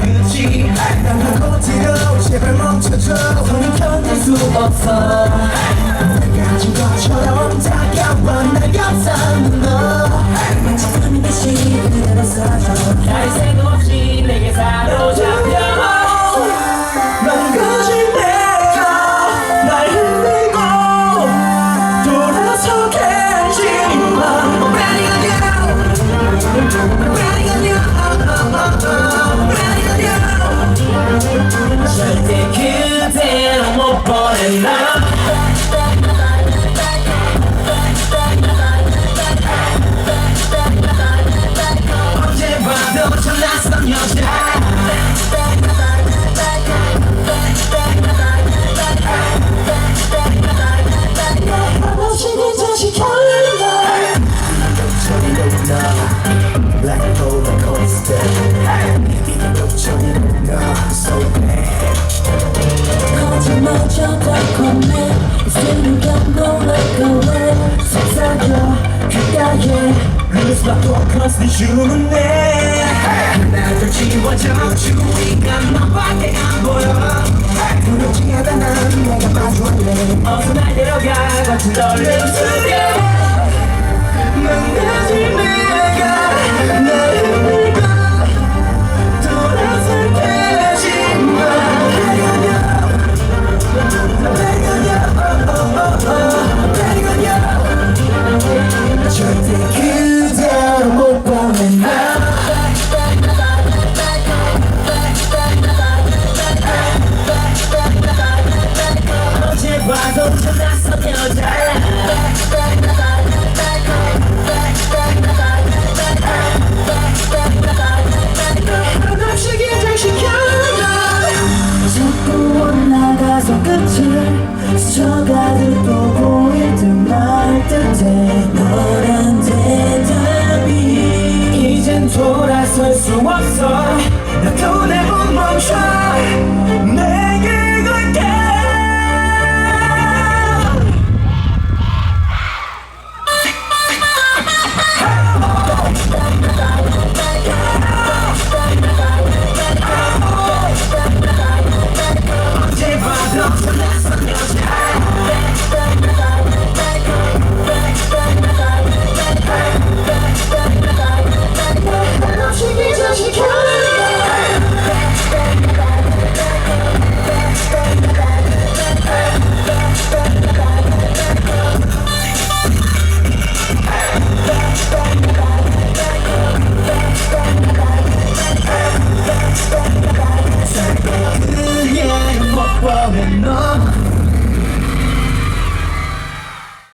끝이 안 나가고 뛰어 제발 멈춰줘. 손을 견딜 수 없어. 네 넌 주는데. 나도 지워져. 주위가 너밖에 안 보여. 두렵지 않아 난 내가 마주할래. 어서 날 데려가 거친 떨림 소리